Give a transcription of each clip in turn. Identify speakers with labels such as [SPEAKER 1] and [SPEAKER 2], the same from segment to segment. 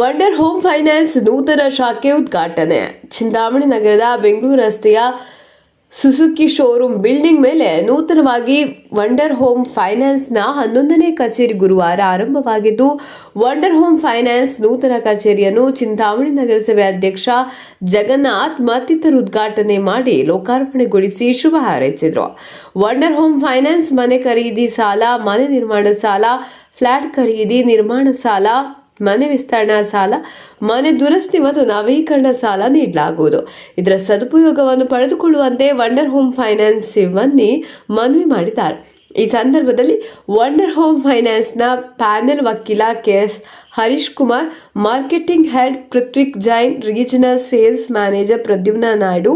[SPEAKER 1] Wonder home finance ನೂತನ ಶಾಖೆ ಉದ್ಘಾಟನೆ. ಚಿಂತಾಮಣಿ ನಗರದ ಬೆಂಗಳೂರು ರಸ್ತೆಯ ಸುಸುಕಿ ಶೋರೂಮ್ ಬಿಲ್ಡಿಂಗ್ ಮೇಲೆ ನೂತನವಾಗಿ ವಂಡರ್ ಹೋಮ್ ಫೈನಾನ್ಸ್ನ ಹನ್ನೊಂದನೇ ಕಚೇರಿ ಗುರುವಾರ ಆರಂಭವಾಗಿದ್ದು ವಂಡರ್ ಹೋಮ್ ಫೈನಾನ್ಸ್ ನೂತನ ಕಚೇರಿಯನ್ನು ಚಿಂತಾಮಣಿ ನಗರಸಭೆ ಅಧ್ಯಕ್ಷ ಜಗನ್ನಾಥ್ ಮತ್ತಿತರ ಉದ್ಘಾಟನೆ ಮಾಡಿ ಲೋಕಾರ್ಪಣೆಗೊಳಿಸಿ ಶುಭ ಹಾರೈಸಿದರು. ವಂಡರ್ ಹೋಮ್ ಫೈನಾನ್ಸ್ ಮನೆ ಖರೀದಿ ಸಾಲ, ಮನೆ ನಿರ್ಮಾಣ ಸಾಲ, ಫ್ಲಾಟ್ ಖರೀದಿ, ನಿರ್ಮಾಣ ಸಾಲ ಮನೆ ವಿಸ್ತರಣಾ ಸಾಲ, ಮನೆ ದುರಸ್ತಿ ಮತ್ತು ನವೀಕರಣ ಸಾಲ ನೀಡಲಾಗುವುದು. ಇದರ ಸದುಪಯೋಗವನ್ನು ಪಡೆದುಕೊಳ್ಳುವಂತೆ ವಂಡರ್ ಹೋಮ್ ಫೈನಾನ್ಸ್ ಸಿಬ್ಬಂದಿ ಮನವಿ ಮಾಡಿದ್ದಾರೆ. ಈ ಸಂದರ್ಭದಲ್ಲಿ ವಂಡರ್ ಹೋಮ್ ಫೈನಾನ್ಸ್ನ ಪ್ಯಾನೆಲ್ ವಕೀಲ K S Harish Kumar marketing head Prithvik Jain regional sales manager Pradyumna Naidu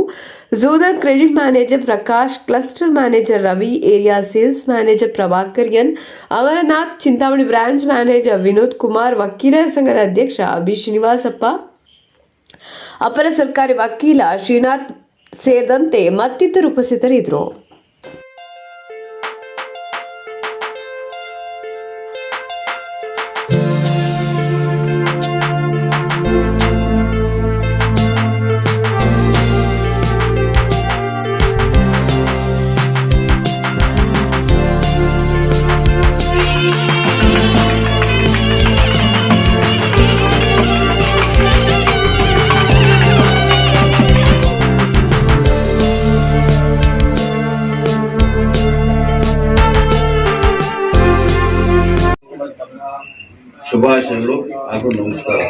[SPEAKER 1] zonal credit manager Prakash cluster manager Ravi area sales manager Prabhakar N Amarnath Chintamani branch manager Vinod Kumar ವಕೀಲರ ಸಂಘದ ಅಧ್ಯಕ್ಷ ಅಭಿ ಶ್ರೀನಿವಾಸಪ್ಪ, ಅಪರ ಸರ್ಕಾರಿ ವಕೀಲ ಶ್ರೀನಾಥ್ ಸೇರಿದಂತೆ ಮತ್ತಿತರರು ಉಪಸ್ಥಿತರಿದ್ದರು.
[SPEAKER 2] ಶುಭಾಶಯಗಳು ಹಾಗೂ ನಮಸ್ಕಾರ.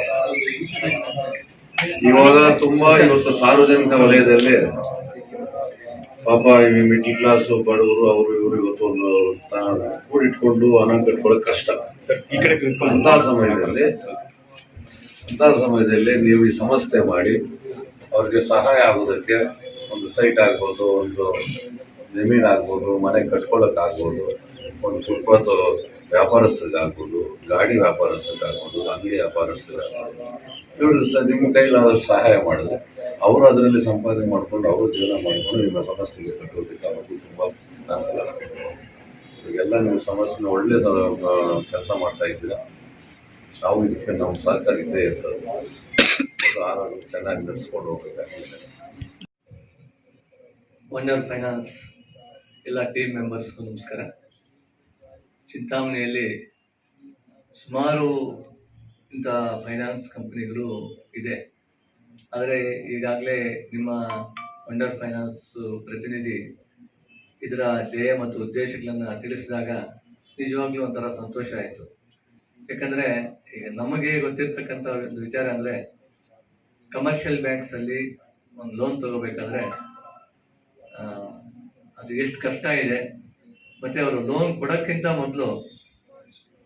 [SPEAKER 2] ಇವಾಗ ತುಂಬಾ ಇವತ್ತು ಸಾರ್ವಜನಿಕ ವಲಯದಲ್ಲಿ ಪಾಪ ಈ ಮಿಡ್ಲ್ ಕ್ಲಾಸ್ ಬಡವರು ಅವರು ಇವರು ಇವತ್ತು ಒಂದು ಸ್ಕೂಲ್ ಕೂಡಿಟ್ಕೊಂಡು ಹಣ ಕಟ್ಕೊಳ್ಳೋಕೆ ಕಷ್ಟ.
[SPEAKER 3] ಈ ಕಡೆ
[SPEAKER 2] ಅಂತ ಸಮಯದಲ್ಲಿ ಅಂತ ಸಮಯದಲ್ಲಿ ನೀವು ಈ ಸಂಸ್ಥೆ ಮಾಡಿ ಅವ್ರಿಗೆ ಸಹಾಯ ಆಗೋದಕ್ಕೆ ಒಂದು ಸೈಟ್ ಆಗ್ಬೋದು ಒಂದು ಜಮೀನ್ ಆಗ್ಬೋದು ಮನೆ ಕಟ್ಕೊಳ್ಳೋಕ್ಕಾಗ್ಬೋದು ಒಂದು ಫುಟ್ಪಾತ್ ವ್ಯಾಪಾರಸ್ಥರಿಗಾಗ್ಬೋದು, ಗಾಡಿ ವ್ಯಾಪಾರಸ್ಥರಿಗಾಗ್ಬೋದು, ಅಂಗಡಿ ವ್ಯಾಪಾರಸ್ಥರಿಗಾಗ್ಬೋದು. ಇವರು ಸಹ ನಿಮ್ಮ ಕೈಲಾದಷ್ಟು ಸಹಾಯ ಮಾಡಿದ್ರೆ ಅವರು ಅದರಲ್ಲಿ ಸಂಪಾದನೆ ಮಾಡಿಕೊಂಡು ಅವರು ಜೀವನ ಮಾಡಿಕೊಂಡು ನಿಮ್ಮ ಸಮಸ್ಯೆಗೆ ಕಟ್ಟೋದಕ್ಕೆ ಅವರು ತುಂಬ ಅನುಕೂಲ ನೀವು ಸಮಸ್ಯೆನ ಒಳ್ಳೆ ಕೆಲಸ ಮಾಡ್ತಾ ಇದ್ದೀರಾ? ನಾವು ಇದಕ್ಕೆ ನಮ್ಮ ಸಹಕಾರ ಇದ್ದೇ ಇರ್ತದೆ ಆರೋಗ್ಯ ಚೆನ್ನಾಗಿ ನಡೆಸ್ಕೊಂಡು ಹೋಗಬೇಕಾಗ್ತದೆ.
[SPEAKER 4] ಒನ್ ಇಯರ್ ಫೈನಾನ್ಸ್ ಎಲ್ಲ ಟೀಮ್ ಮೆಂಬರ್ಸ್ಗೂ ನಮಸ್ಕಾರ. ಚಿಂತಾಮಣಿಯಲ್ಲಿ ಸುಮಾರು ಇಂಥ ಫೈನಾನ್ಸ್ ಕಂಪ್ನಿಗಳು ಇದೆ. ಆದರೆ ಈಗಾಗಲೇ ನಿಮ್ಮ ಅಂಡರ್ ಫೈನಾನ್ಸ್ ಪ್ರತಿನಿಧಿ ಇದರ ಧ್ಯೇಯ ಮತ್ತು ಉದ್ದೇಶಗಳನ್ನು ತಿಳಿಸಿದಾಗ ನಿಜವಾಗ್ಲೂ ಒಂಥರ ಸಂತೋಷ ಆಯಿತು. ಯಾಕಂದರೆ ಈಗ ನಮಗೆ ಗೊತ್ತಿರ್ತಕ್ಕಂಥ ಒಂದು ವಿಚಾರ ಅಂದರೆ ಕಮರ್ಷಿಯಲ್ ಬ್ಯಾಂಕ್ಸಲ್ಲಿ ಒಂದು ಲೋನ್ ತಗೋಬೇಕಾದ್ರೆ ಅದು ಎಷ್ಟು ಕಷ್ಟ ಇದೆ ಮತ್ತೆ ಅವರು ಲೋನ್ ಕೊಡೋಕ್ಕಿಂತ ಮೊದಲು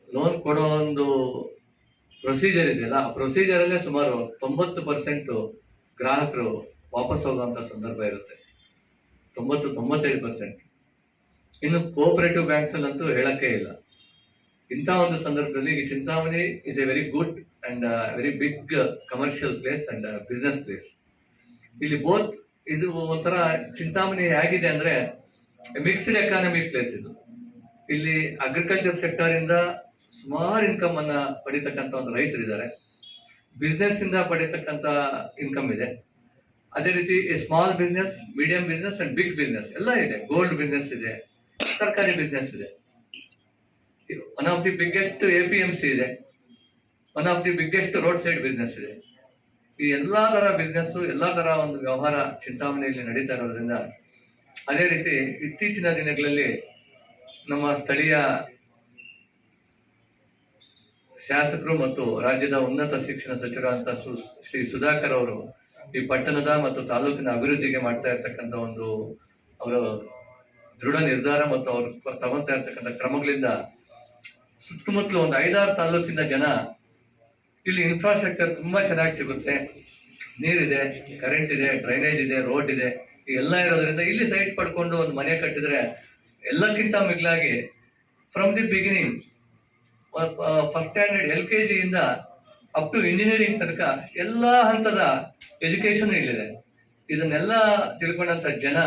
[SPEAKER 4] ಲೋನ್ ಕೊಡೋ ಒಂದು ಪ್ರೊಸೀಜರ್ ಇದೆಯಲ್ಲ ಆ ಪ್ರೊಸೀಜರಲ್ಲೇ ಸುಮಾರು ತೊಂಬತ್ತು ಪರ್ಸೆಂಟು ಗ್ರಾಹಕರು ವಾಪಸ್ ಹೋಗುವಂಥ ಸಂದರ್ಭ ಇರುತ್ತೆ. ತೊಂಬತ್ತು, ತೊಂಬತ್ತೈದು ಪರ್ಸೆಂಟ್ ಇನ್ನು ಕೋಆಪರೇಟಿವ್ ಬ್ಯಾಂಕ್ಸಲ್ಲಂತೂ ಹೇಳಕ್ಕೆ ಇಲ್ಲ. ಇಂಥ ಒಂದು ಸಂದರ್ಭದಲ್ಲಿ ಈ Chintamani is a very good and very big commercial place and business place ಇಲ್ಲಿ ಬೋತ್ ಇದು ಒಂಥರ ಚಿಂತಾಮಣಿ ಹೇಗಿದೆ ಅಂದ್ರೆ ಮಿಕ್ಸ್ಡ್ ಎಕಾನಮಿ ಪ್ಲೇಸ್ ಇದು. ಇಲ್ಲಿ ಅಗ್ರಿಕಲ್ಚರ್ ಸೆಕ್ಟರ್ ಇಂದ ಸುಮಾರು ಇನ್ಕಮ್ ಅನ್ನ ಪಡಿತಕ್ಕಂತ ಒಂದು ರೈತರಿದ್ದಾರೆ ಬಿಸ್ನೆಸ್ ಇಂದ ಪಡಿತಕ್ಕಂತ ಇನ್ಕಮ್ ಇದೆ. ಅದೇ ರೀತಿ small business medium business and big business ಎಲ್ಲ ಇದೆ. ಗೋಲ್ಡ್ ಬಿಸ್ನೆಸ್ ಇದೆ, ಸರ್ಕಾರಿ ಬಿಸ್ನೆಸ್ ಇದೆ. One of the biggest A P M C ಇದೆ. One of the biggest roadside business ಇದೆ. ಈ ಎಲ್ಲಾ ತರ ಬಿಸ್ನೆಸ್ ಎಲ್ಲಾ ತರ ಒಂದು ವ್ಯವಹಾರ ಚಿಂತಾಮಣಿಯಲ್ಲಿ ನಡೀತಾ ಇರೋದ್ರಿಂದ ಅದೇ ರೀತಿ ಇತ್ತೀಚಿನ ದಿನಗಳಲ್ಲಿ ನಮ್ಮ ಸ್ಥಳೀಯ ಶಾಸಕರು ಮತ್ತು ರಾಜ್ಯದ ಉನ್ನತ ಶಿಕ್ಷಣ ಸಚಿವರಾದಂತ ಸು ಶ್ರೀ ಸುಧಾಕರ್ ಅವರು ಈ ಪಟ್ಟಣದ ಮತ್ತು ತಾಲೂಕಿನ ಅಭಿವೃದ್ಧಿಗೆ ಮಾಡ್ತಾ ಇರ್ತಕ್ಕಂಥ ಒಂದು ಅವರ ದೃಢ ನಿರ್ಧಾರ ಮತ್ತು ಅವರು ತಗೊಂತಾ ಇರ್ತಕ್ಕಂಥ ಕ್ರಮಗಳಿಂದ ಸುತ್ತಮುತ್ತಲು ಒಂದು ಐದಾರು ತಾಲೂಕಿನ ಜನ ಇಲ್ಲಿ ಇನ್ಫ್ರಾಸ್ಟ್ರಕ್ಚರ್ ತುಂಬಾ ಚೆನ್ನಾಗಿ ಸಿಗುತ್ತೆ. ನೀರಿದೆ ಕರೆಂಟ್ ಇದೆ ಡ್ರೈನೇಜ್ ಇದೆ ರೋಡ್ ಇದೆ. ಎಲ್ಲ ಇರೋದ್ರಿಂದ ಇಲ್ಲಿ ಸೈಟ್ ಪಡ್ಕೊಂಡು ಒಂದು ಮನೆ ಕಟ್ಟಿದ್ರೆ ಎಲ್ಲಕ್ಕಿಂತ ಮಿಗಿಲಾಗಿ from the beginning first standard L K ಜಿಯಿಂದ up to engineering ತನಕ ಎಲ್ಲ ಹಂತದ ಎಜುಕೇಶನ್ ಇಲ್ಲಿದೆ. ಇದನ್ನೆಲ್ಲ ತಿಳ್ಕೊಂಡಂತ ಜನ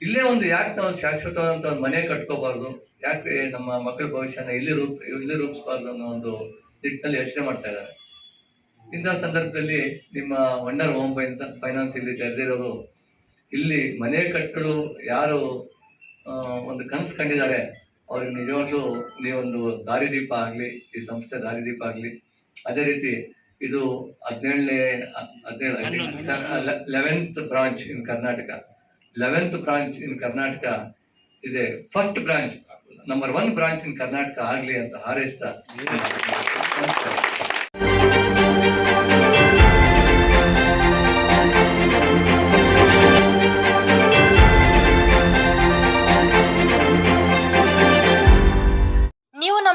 [SPEAKER 4] ಇಲ್ಲೇ ಒಂದು ಯಾಕೆ ನಾವು ಶಾಶ್ವತವಾದಂತ ಒಂದು ಮನೆ ಕಟ್ಕೋಬಾರ್ದು, ಯಾಕೆ ನಮ್ಮ ಮಕ್ಕಳ ಭವಿಷ್ಯನ ಇಲ್ಲಿ ರೂಪ, ಇಲ್ಲಿ ರೂಪಿಸಬಾರ್ದು ಅನ್ನೋ ಒಂದು ನಿಟ್ಟಿನಲ್ಲಿ ಯೋಚನೆ ಮಾಡ್ತಾ ಇದ್ದಾರೆ. ಇಂಥ ಸಂದರ್ಭದಲ್ಲಿ ನಿಮ್ಮ ವಂಡರ್ ಹೋಮ್ ಫೈನಾನ್ಸ್ ಇಲ್ಲಿ ತೆರೆದಿರೋರು ಇಲ್ಲಿ ಮನೆ ಕಟ್ಟಲು ಯಾರು ಒಂದು ಕನಸು ಕಂಡಿದ್ದಾರೆ ಅವ್ರಿಗೆ ನಿಜವಾಗ್ಲೂ ನೀವೊಂದು ದಾರಿದೀಪ ಆಗಲಿ ಈ ಸಂಸ್ಥೆ ದಾರಿದೀಪ ಆಗಲಿ. ಅದೇ ರೀತಿ ಇದು ಹದಿನೇಳನೇ ಹದಿನೇಳು eleventh branch in Karnataka. Eleventh branch in Karnataka ಇದೆ first branch. Number one branch in Karnataka ಆಗಲಿ ಅಂತ ಹಾರೈಸ್ತಾ